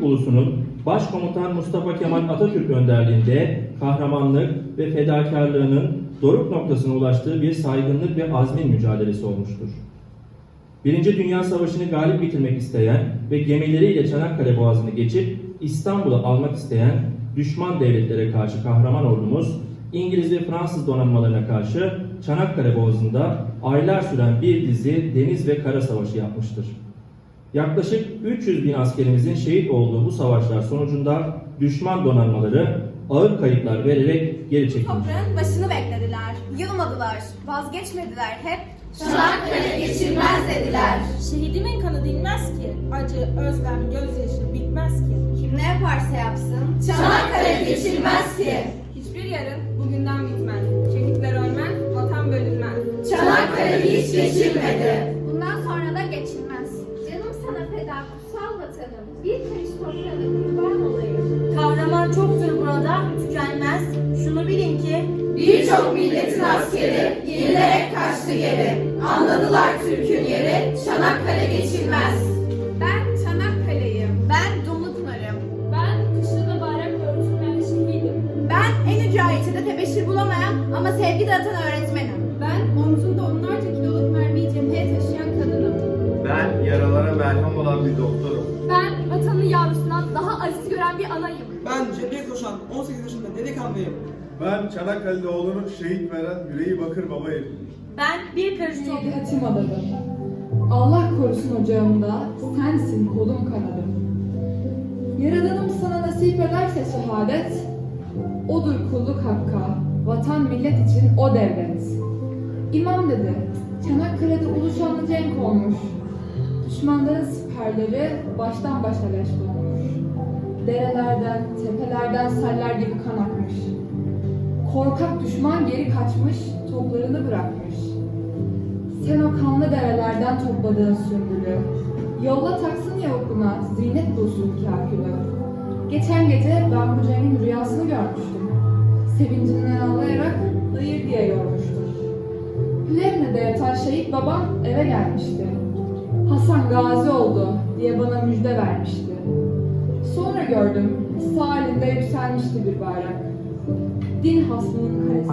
Türk ulusunun Başkomutan Mustafa Kemal Atatürk önderliğinde kahramanlık ve fedakarlığının doruk noktasına ulaştığı bir saygınlık ve azmin mücadelesi olmuştur. Birinci Dünya Savaşı'nı galip bitirmek isteyen ve gemileriyle Çanakkale Boğazı'nı geçip İstanbul'u almak isteyen düşman devletlere karşı kahraman ordumuz, İngiliz ve Fransız donanmalarına karşı Çanakkale Boğazı'nda aylar süren bir dizi deniz ve kara savaşı yapmıştır. Yaklaşık 300 bin askerimizin şehit olduğu bu savaşlar sonucunda düşman donanmaları ağır kayıplar vererek geri çekilmiştir. Toprağın başını beklediler. Yılmadılar. Vazgeçmediler hep. Çanakkale geçilmez dediler. Şehidimin kanı dinmez ki. Acı, özlem, gözyaşı bitmez ki. Kim ne yaparsa yapsın. Çanakkale geçilmez ki. Hiçbir yarın bugünden bitmez. Şehitler ölmez, vatan bölünmez. Çanakkale hiç geçilmedi. Kahraman çoktur burada, tükenmez. Şunu bilin ki Birçok milletin askeri yenilerek kaçtı geri. Anladılar Türk'ün yeri, Çanakkale geçilmez. Ben Çanakkale'yim. Ben Dumlupınar'ım. ben kışlada bayrak örtülmeyen şehidim. Ben en yüce ayetinde tebeşir bulamayan ama sevgi dağıtan öğretmenim. Ben omzumda onlarca kiloluk mermiyi cepheye taşıyan kadınım. Ben yaralara merhem olan bir doktorum. Ben vatanın yavrusundan daha aziz gören bir anayım. Ben cepheye koşan 18 yaşında delikanlıyım. Ben Çanakkale'de oğlunu şehit veren Yüreği Bakır babayım. Ben bir karış toprağı. Hatim adadım. Allah korusun ocağımda, sensin kolum kanadım. Yaradanım sana nasip ederse şehadet, odur kulluk hakka, vatan millet için o devlet. İmam dedi, Çanakkale'de ulu şanlı cenk olmuş. Düşmanların siperleri baştan başa leş dolmuş. Derelerden, tepelerden seller gibi kan akmış. Korkak düşman geri kaçmış, toplarını bırakmış. Sen o kanlı derelerden topladığın sümbülü, yolla taksın ya okuna, zinet bulsun kâkülü. Geçen gece ben bu Cem'in rüyasını görmüştüm. Sevincinden ağlayarak hayır diye yormuştur. Plevne'de yatan şehit babam eve gelmişti. Hasan gazi oldu diye bana müjde vermişti. Gördüm, sağ elinde yükselmişti bir bayrak. Din hasmının karesi.